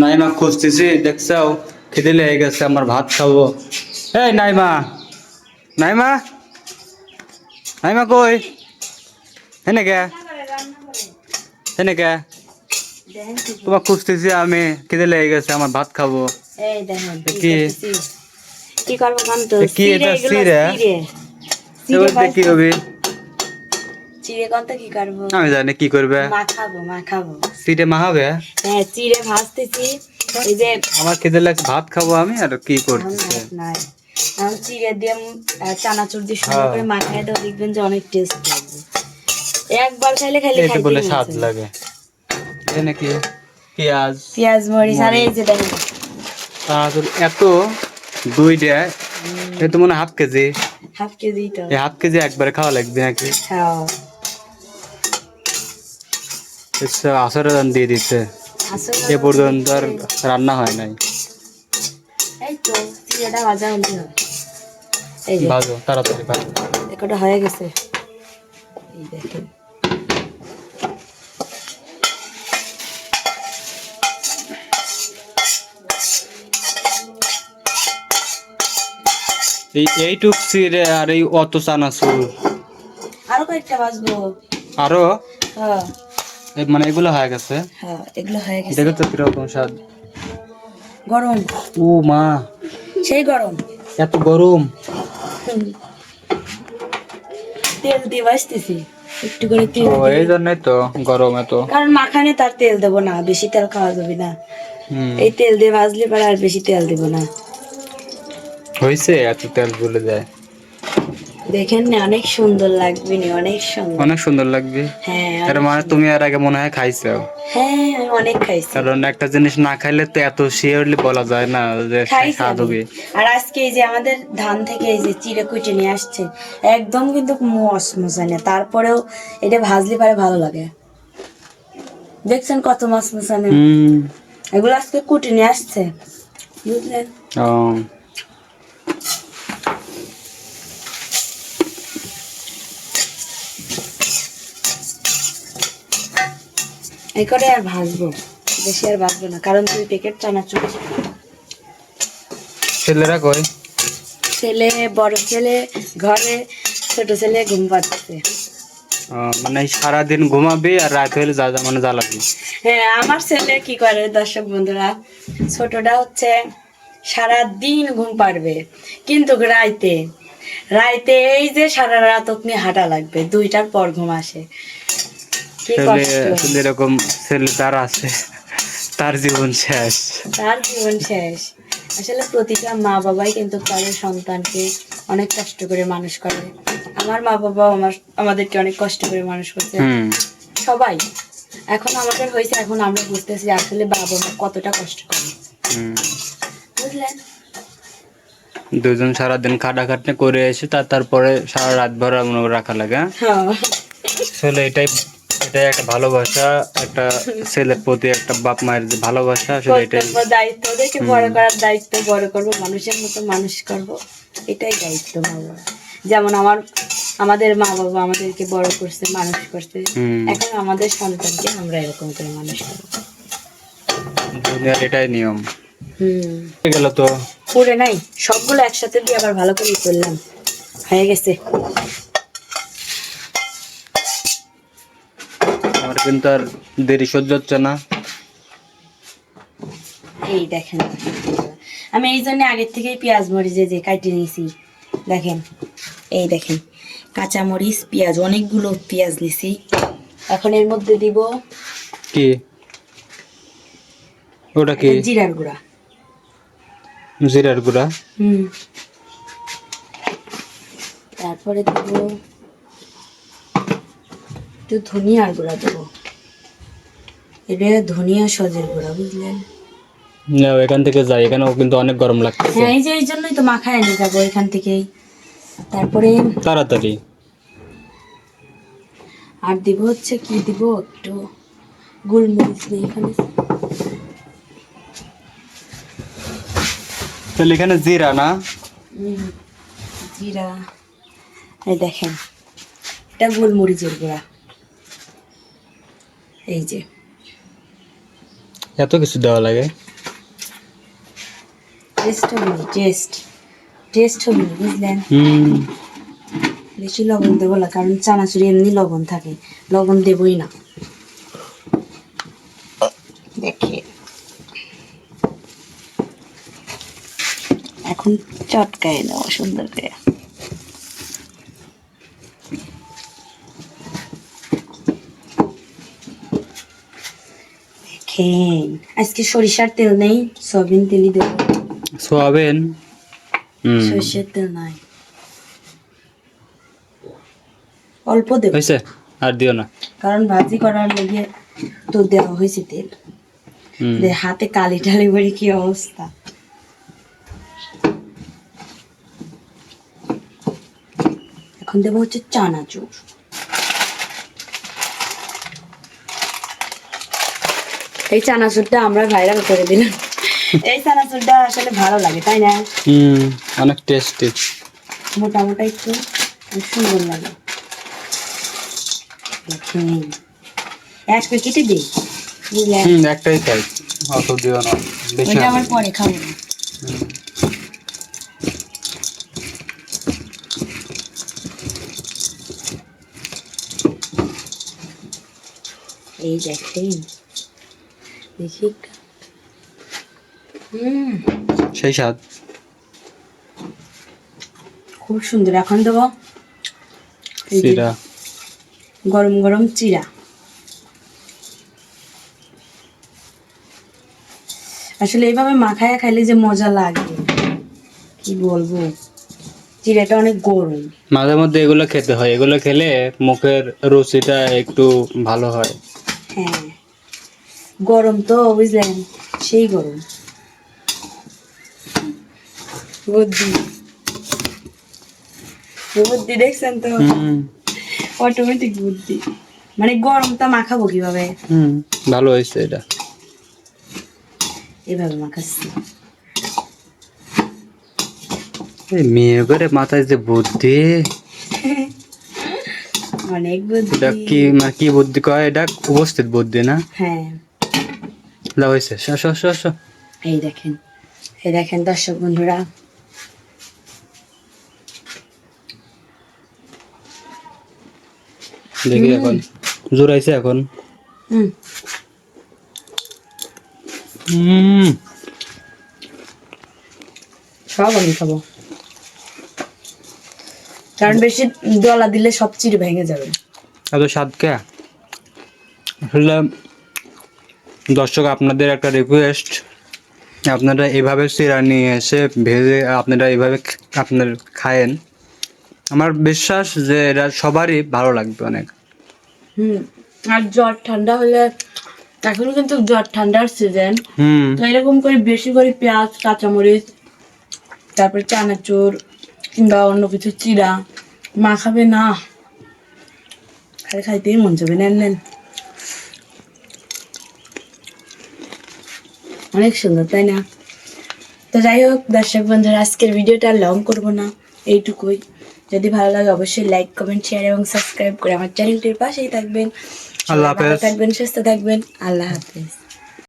নাইমা খুঁজতেছি দেখছাও খিদে লেগে গেছে আমার ভাত খাব। এই নাইমা নাইমা নাইমা কই? হেনে কে? হেনে কে? তোমার খুঁজতেছি আমি খিদে লেগে গেছে আমার ভাত খাব। কি? কি করব কি এটা? এবার কি হবে চিড়ে কত কি করব? আমি জানি কি করবে? মাখাবো মাখাবো। সিটে মাহাবে হ্যাঁ চিড়ে ভাজতেছি। এই যে আমার খিদে লাগছে ভাত খাব আমি আর কি ভাত নাই। এখন চিড়ে দিয়ে চানাচুর দিয়ে হ্যাঁ। করে দাও দেখবেন যে অনেক টেস্ট লাগবে। একবার খাইলে খাইলে এতে বলে স্বাদ লাগে। নাকি? পেঁয়াজ। পেঁয়াজ মরিচ আর এই যে দেখেন। তারপর এত দুই এ তো মনে হাফ কেজি। হাফ কেজি তো। হাফ কেজি একবারে খাওয়া লাগবে নাকি? হ্যাঁ। এসে আসরে দান দিয়ে দিচ্ছে এ পর্যন্ত আর রান্না হয় নাই। ভাজা তাড়াতাড়ি ভাজো। একটা হয়ে গেছে। এই দেখেন। এই এইটুক চিড়ে আর এই অত চানাচুর। আরও কয়েকটা হ্যাঁ। মানে এগুলো হয়ে গেছে। হ্যাঁ এগুলো হয়ে গেছে। দেখো তো কীরকম স্বাদ। গরম। ও মা সেই গরম। এত গরম। তেল দিয়ে ভাজতেছি। একটু করে তেল ও এই জন্যই তো গরম এত। কারণ মাখানে তার তেল দেবো না বেশি তেল খাওয়া যাবে না। হুম। এই তেল দিয়ে ভাজলে পরে আর বেশি তেল দেবো না। হয়েছে এত তেল গুলে যায়। দেখেন না অনেক সুন্দর লাগবে নি অনেক সুন্দর। অনেক সুন্দর লাগবে। হ্যাঁ মানে তুমি আর আগে মনে হয় খাইছো হ্যাঁ আমি অনেক খাইছি। কারণ একটা জিনিস না খাইলে তো এত শিওরলি বলা যায় না যে স্বাদ হবে আর আজকে এই যে আমাদের ধান থেকে এই যে চিড়ে কুটে নিয়ে আসছে একদম কিন্তু মস মশানে তারপরেও এটা ভাজলে পারে ভালো লাগে। দেখছেন কত মাছ মশানে এগুলো আজকে কুটে নিয়ে আসছে। বুঝলেন? ও। এই করে আর ভাজবো। বেশি আর ভাজবো না কারণ দুই প্যাকেট চানাচুর ছেলেরা কই? ছেলে বড় ছেলে ঘরে ছোট ছেলে ঘুম পাচ্ছে। মানে সারাদিন ঘুমাবি আর রাত হলে যা যা মানে জ্বালাবি। হ্যাঁ আমার ছেলে কি করে দর্শক বন্ধুরা? ছোটটা হচ্ছে সারা দিন ঘুম পারবে কিন্তু রাইতে রাইতে এই যে সারা রাত আপনি হাঁটা লাগবে দুইটার পর ঘুম আসে। ছেলে আসলে এরকম ছেলে তার আছে তার জীবন শেষ। তার জীবন শেষ। আসলে প্রতিটা মা বাবাই কিন্তু তাদের সন্তানকে অনেক কষ্ট করে মানুষ করে। আমার মা বাবা আমার আমাদেরকে অনেক কষ্ট করে মানুষ করছে। সবাই। এখন আমাদের হয়েছে এখন আমরা বুঝতেছি আসলে বাবা মা কতটা কষ্ট করে। বুঝলেন? দুজন সারাদিন খাটাখাটনি করে এসে তার তারপরে সারা রাত ভর মনে রাখা লাগে হ্যাঁ? হ্যাঁ। আসলে এটাই এটাই একটা ভালোবাসা একটা ছেলের প্রতি একটা বাপ মায়ের যে ভালোবাসা আসলে এটাই। দায়িত্ব ওদেরকে বড় করার দায়িত্ব বড় করব মানুষের মতো মানুষ করব এটাই দায়িত্ব বাবা যেমন আমার আমাদের মা বাবা আমাদেরকে বড় করছে মানুষ করছে এখন আমাদের সন্তানকে আমরা এরকম করে মানুষ করব। দুনিয়ার এটাই নিয়ম। হুম। গেল তো। পুরে নাই সবগুলো একসাথে দিয়ে আবার ভালো করে করলাম। হয়ে গেছে। কিন্তু আর দেরি সহ্য হচ্ছে না। এই দেখেন। আমি এই জন্য আগের থেকেই পেঁয়াজ মরিচ যে কাটিয়ে নিয়েছি দেখেন। এই দেখেন কাঁচা মরিচ পেঁয়াজ অনেকগুলো পেঁয়াজ নিছি। এখন এর মধ্যে দিব কি? ওটা কি? জিরার গুঁড়া। জিরার গুঁড়া? হুম। তারপরে দেব একটু ধনিয়ার গুঁড়া দেবো। এটা ধনিয়া সজের গুঁড়া বুঝলেন না এখান থেকে যাই এখানেও কিন্তু অনেক গরম লাগছে হ্যাঁ এই যে এই জন্যই তো মাখায় নিয়ে যাব এখান থেকেই। তারপরে তাড়াতাড়ি। আর দিব হচ্ছে কি দিব? একটু গোলমরিচ নেই এখানে। তাহলে এখানে জিরা না? জিরা। এই দেখেন এটা গোলমরিচের গুঁড়া। এই যে। এত কিছু দেওয়া লাগে। টেস্ট হবে টেস্ট টেস্ট হবে বুঝলেন? বেশি লবণ দেবো না কারণ চানাচুরি এমনি লবণ থাকে লবণ দেবই না। দেখে এখন চটকায় নেব সুন্দর করে। দেখেন আজকে সরিষার তেল নেই সয়াবিন তেলই দেবো। সোয়াবিন? সরিষার তেল নাই। অল্প দেবো। হয়েছে? আর দিও না। কারণ ভাজি করার লেগে তো দেওয়া হয়েছে তেল। হাতে কালি টালি বলে কি অবস্থা? এখন দেবো হচ্ছে চানাচুর। এই চানাচুরটা আমরা ভাইরাল করে দিলাম। এই চানাচুরটা আসলে ভালো লাগে তাই না? হুম অনেক টেস্টি মোটা মোটা একটু সুন্দর লাগে। এক প্যাকেটে দিই। হুম একটাই খাই। অত দিও না বেশি আমার পরে খাব। এই দেখেন। দেখি। হুম। সেই স্বাদ। খুব সুন্দর। এখন দেবো। সিরা গরম গরম চিরা। আসলে এইভাবে মাখায়া খাইলে যে মজা লাগে। কি বলব? চিড়াটা অনেক গরম। মাঝে মধ্যে এগুলো খেতে হয়। এগুলো খেলে মুখের রুচিটা একটু ভালো হয়। হ্যাঁ। গরম তো বুঝলেন? সেই গরম। বুদ্ধি। বুদ্ধি দেখছেন তো? অটোমেটিক বুদ্ধি। মানে গরমটা মাখাবো কীভাবে? হুম ভালো হয়েছে এটা। এভাবে মাখাচ্ছি। মেয়ে করে মাথায় যে বুদ্ধি। অনেক এটা বুদ্ধি কি মানে কি বুদ্ধি কয়? এটা উপস্থিত বুদ্ধি না? হ্যাঁ। লাভ হয়েছে। এই দেখেন এই দেখেন দর্শক বন্ধুরা। দেখি এখন জোরাইছে এখন। হুম। হুম। সব আমি খাব। কারণ বেশি দলা দিলে সব চিড়ে ভেঙে যাবে। এত স্বাদ কে? আসলে দর্শক আপনাদের একটা রিকোয়েস্ট আপনারা এভাবে সিরা নিয়ে এসে ভেজে আপনারা এভাবে আপনার খায়েন। আমার বিশ্বাস যে এটা সবারই ভালো লাগবে অনেক। হুম আর জ্বর ঠান্ডা হলে এখন কিন্তু জ্বর ঠান্ডার সিজন হুম। তো এরকম করে বেশি করে পেঁয়াজ কাঁচামরিচ তারপরে চানাচুর কিংবা অন্য কিছু চিরা মাখাবে না। খালি খাইতেই মন যাবে নেন নেন। অনেক সুন্দর তাই না? তো যাই হোক দর্শক বন্ধুরা আজকের ভিডিওটা লং করব না এইটুকুই। যদি ভালো লাগে অবশ্যই লাইক কমেন্ট শেয়ার এবং সাবস্ক্রাইব করে আমার চ্যানেলটির পাশেই থাকবেন। আল্লাহ থাকবেন সুস্থ থাকবেন। আল্লাহ হাফেজ।